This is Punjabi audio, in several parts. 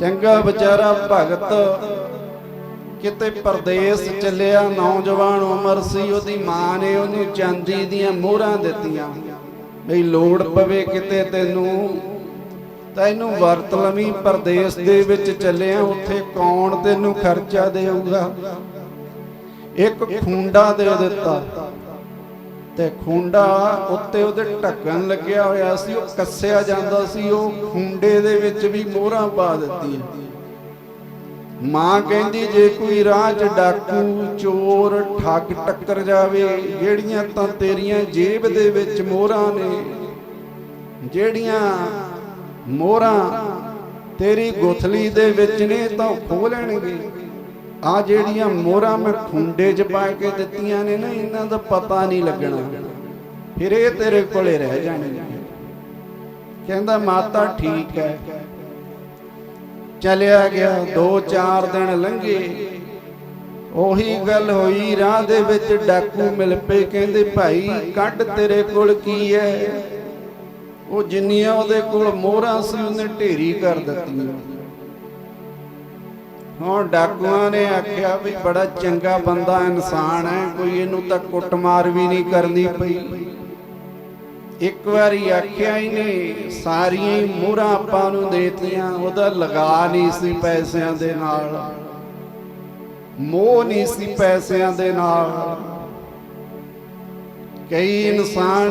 ਚੰਗਾ ਵਿਚਾਰਾ ਭਗਤ। ਕਿਤੇ ਪਰਦੇਸ ਚੱਲਿਆ, ਨੌਜਵਾਨ ਉਮਰ ਸੀ, ਉਹਦੀ ਮਾਂ ਨੇ ਉਹਨੂੰ ਚਾਂਦੀ ਦੀਆਂ ਮੋਹਰਾਂ ਦਿੱਤੀਆਂ। ਬਈ ਲੋੜ ਪਵੇ ਕਿਤੇ ਤੈਨੂੰ ਤੈਨੂੰ ਵਰਤ ਲਵੀਂ, ਪਰਦੇਸ ਦੇ ਵਿੱਚ ਚੱਲਿਆ, ਉੱਥੇ ਕੌਣ ਤੈਨੂੰ ਖਰਚਾ ਦੇਊਗਾ? ਇੱਕ ਖੁੰਡਾ ਦੇ ਦਿੱਤਾ। ਤੇ ਖੁੰਡਾ ਉੱਤੇ ਉਹਦੇ ਢੱਕਣ ਲੱਗਿਆ ਹੋਇਆ ਸੀ, ਉਹ ਕੱਸਿਆ ਜਾਂਦਾ ਸੀ, ਉਹ ਖੁੰਡੇ ਦੇ ਵਿੱਚ ਵੀ ਮੋਹਰਾਂ ਪਾ ਦਿੱਤੀਆਂ। ਮਾਂ ਕਹਿੰਦੀ, ਜੇ ਕੋਈ ਰਾਹ 'ਚ ਡਾਕੂ, ਚੋਰ, ਠੱਗ ਟੱਕਰ ਜਾਵੇ, ਜਿਹੜੀਆਂ ਤਾਂ ਤੇਰੀਆਂ ਜੇਬ ਦੇ ਵਿੱਚ ਮੋਹਰਾਂ ਨੇ, ਜਿਹੜੀਆਂ ਮੋਹਰਾਂ ਤੇਰੀ ਗੁਥਲੀ ਦੇ ਵਿੱਚ ਨੇ, ਤਾਂ ਉਹ ਖੋਹ ਲੈਣਗੇ। ਆ ਜਿਹੜੀਆਂ ਮੋਹਰਾਂ ਮੈਂ ਖੁੰਡੇ 'ਚ ਪਾ ਕੇ ਦਿੱਤੀਆਂ ਨੇ ਨਾ, ਇਹਨਾਂ ਦਾ ਪਤਾ ਨਹੀਂ ਲੱਗਣਾ। ਫਿਰ ਇਹ ਤੇਰੇ ਕੋਲੇ ਰਹਿ ਜਾਣਗੀਆਂ ਕਹਿੰਦਾ, ਮਾਤਾ ਠੀਕ ਹੈ। ਚਲਿਆ ਗਿਆ 2-4 ਦਿਨ ਲੰਘੇ। ਉਹੀ ਗੱਲ ਹੋਈ, ਰਾਹ ਦੇ ਵਿੱਚ ਡਾਕੂ ਮਿਲ ਪਏ। ਕਹਿੰਦੇ, ਭਾਈ, ਕੱਢ ਤੇਰੇ ਕੋਲ ਕੀ ਹੈ? ਉਹ ਜਿੰਨੀਆਂ ਉਹਦੇ ਕੋਲ ਮੋਹਰਾਂ ਸੀ, ਉਹਨੇ ਢੇਰੀ ਕਰ ਦਿੱਤੀਆਂ। ਹੁਣ ਡਾਕੂਆਂ ਨੇ ਆਖਿਆ ਵੀ ਬੜਾ ਚੰਗਾ ਬੰਦਾ ਇਨਸਾਨ ਹੈ, ਕੋਈ ਇਹਨੂੰ ਤਾਂ ਕੁੱਟਮਾਰ ਵੀ ਨਹੀਂ ਕਰਨੀ ਪਈ। ਇੱਕ ਵਾਰੀ ਆਖਿਆ ਹੀ ਸਾਰੀਆਂ ਹੀ ਮੋਹਰਾਂ ਆਪਾਂ ਨੂੰ ਦੇਤੀਆਂ, ਉਹਦਾ ਲਗਾ ਨਹੀਂ ਸੀ ਪੈਸਿਆਂ ਦੇ ਨਾਲ। ਮੋਹ ਨਹੀਂ ਸੀ ਪੈਸਿਆਂ ਦੇ ਨਾਲ। ਕਈ ਇਨਸਾਨ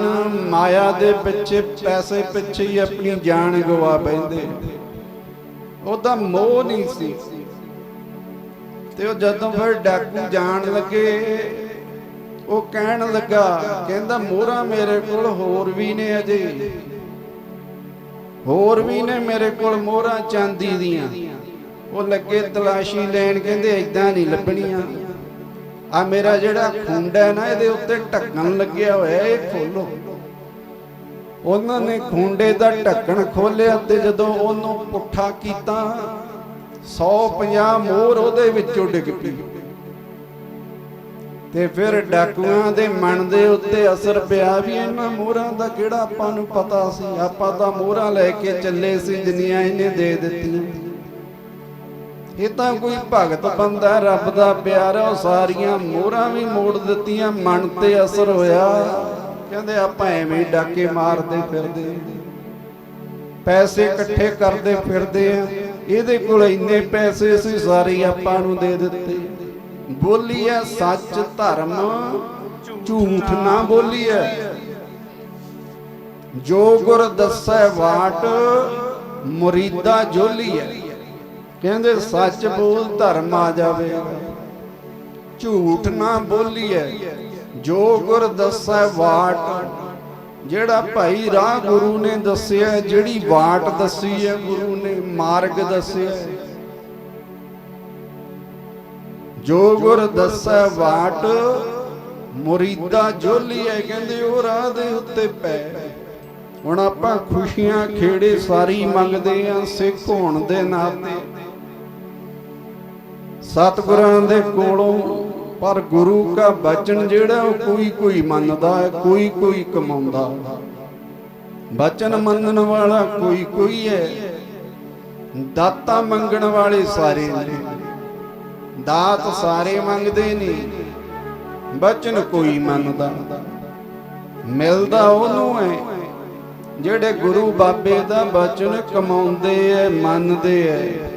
ਮਾਇਆ ਦੇ ਪਿੱਛੇ ਪੈਸੇ ਪਿੱਛੇ ਹੀ ਆਪਣੀ ਜਾਨ ਗਵਾ ਬੈਂਦੇ ਉਹਦਾ ਮੋਹ ਨਹੀਂ ਸੀ। ਤੇ ਉਹ ਜਦੋਂ ਫਿਰ ਡਾਕੂ ਜਾਣ ਲੱਗੇ, ਉਹ ਕਹਿਣ ਲੱਗਾ, ਕਹਿੰਦਾ, ਮੋਹਰਾਂ ਮੇਰੇ ਕੋਲ ਹੋਰ ਵੀ ਨੇ ਅਜੇ। ਹੋਰ ਵੀ ਨੇ ਮੇਰੇ ਕੋਲ ਮੋਹਰਾਂ ਚਾਂਦੀ ਦੀਆਂ। ਉਹ ਲੱਗੇ ਤਲਾਸ਼ੀ ਲੈਣ, ਕਹਿੰਦੇ ਐਦਾਂ ਨਹੀਂ ਲੱਭਣੀਆਂ। ਆ ਮੇਰਾ ਜਿਹੜਾ ਖੁੰਡਾ ਹੈ ਨਾ, ਇਹਦੇ ਉੱਤੇ ਢੱਕਣ ਲੱਗਿਆ ਹੋਇਆ, ਇਹ ਖੋਲੋ। ਉਹਨਾਂ ਨੇ ਖੁੰਡੇ ਦਾ ਢੱਕਣ ਖੋਲਿਆ ਤੇ ਜਦੋਂ ਉਹਨੂੰ ਪੁੱਠਾ ਕੀਤਾ 150 ਮੋਹਰ ਉਹਦੇ ਵਿੱਚੋਂ ਡਿੱਗ ਪਈ। ਤੇ ਫਿਰ ਡਾਕੂਆਂ ਦੇ ਮਨ ਦੇ ਉੱਤੇ ਅਸਰ ਪਿਆ ਵੀ ਇਹਨਾਂ ਮੋਹਰਾਂ ਦਾ ਕਿਹੜਾ ਆਪਾਂ ਨੂੰ ਪਤਾ ਸੀ। ਆਪਾਂ ਤਾਂ ਮੋਹਰਾਂ ਲੈ ਕੇ ਚੱਲੇ ਸੀ, ਜਿੰਨੀਆਂ ਇਹਨੇ ਦੇ ਦਿੱਤੀਆਂ। ਇਹ ਤਾਂ ਕੋਈ ਭਗਤ ਬੰਦਾ, ਰੱਬ ਦਾ ਪਿਆਰਾ, ਉਹ ਸਾਰੀਆਂ ਮੋਹਰਾਂ ਵੀ ਮੋੜ ਦਿੱਤੀਆਂ ਮਨ ਤੇ ਅਸਰ ਹੋਇਆ। ਕਹਿੰਦੇ ਆਪਾਂ ਐਵੇਂ ਡਾਕੇ ਮਾਰਦੇ ਫਿਰਦੇ। ਪੈਸੇ ਇਕੱਠੇ ਕਰਦੇ ਫਿਰਦੇ ਆ। ਇਹਦੇ ਕੋਲ ਇੰਨੇ ਪੈਸੇ ਸੀ, ਸਾਰੇ ਆਪਾਂ ਨੂੰ ਦੇ ਦਿੱਤੇ। ਬੋਲੀਐ ਸੱਚ ਧਰਮ, ਝੂਠ ਨਾ ਬੋਲੀਐ। ਜੋ ਗੁਰ ਦੱਸੈ ਬਾਟ ਮੁਰੀਦਾ ਜੋਲੀਐ। ਕਹਿੰਦੇ ਸੱਚ ਬੋਲ ਧਰਮ ਆ ਜਾਵੇ। ਝੂਠ ਨਾ ਬੋਲੀਐ। ਜੋ ਗੁਰ ਦੱਸੈ ਬਾਟ ਜਿਹੜਾ ਭਾਈ ਰਾਹ ਗੁਰੂ ਨੇ ਦੱਸਿਆ, ਜਿਹੜੀ ਬਾਟ ਦੱਸੀ ਹੈ, ਗੁਰੂ ਨੇ ਮਾਰਗ ਦੱਸਿਆ। ਜੋ ਗੁਰ ਦੱਸੈ ਬਾਟ ਮੁਰੀਦਾ ਜੋਲੀ ਕਹਿੰਦੇ ਉਹ ਰਾਹ ਦੇ ਉੱਤੇ ਪੈ। ਹੁਣ ਆਪਾਂ ਖੁਸ਼ੀਆਂ ਖੇੜੇ ਸਾਰੀ ਮੰਗਦੇ ਆਂ ਸਿੱਖ ਹੋਣ ਦੇ ਨਾਤੇ। ਸਤਿਗੁਰਾਂ ਦੇ ਕੋਲੋਂ ਪਰ ਗੁਰੂ ਕਾ ਬਚਨ ਜਿਹੜਾ ਉਹ ਕੋਈ ਕੋਈ ਮੰਨਦਾ ਹੈ, ਕੋਈ ਕੋਈ ਕਮਾਉਂਦਾ ਬਚਨ ਮੰਨਣ ਵਾਲਾ ਕੋਈ ਕੋਈ ਹੈ। ਦਾਤਾ ਮੰਗਣ ਵਾਲੇ ਸਾਰੇ ਨੇ। ਦਾਤ ਸਾਰੇ ਮੰਗਦੇ ਨੇ। ਬਚਨ ਕੋਈ ਮੰਨਦਾ ਮਿਲਦਾ ਉਹਨੂੰ ਹੈ। ਜਿਹੜੇ ਗੁਰੂ ਬਾਬੇ ਦਾ ਬਚਨ ਕਮਾਉਂਦੇ ਐ ਮੰਨਦੇ ਐ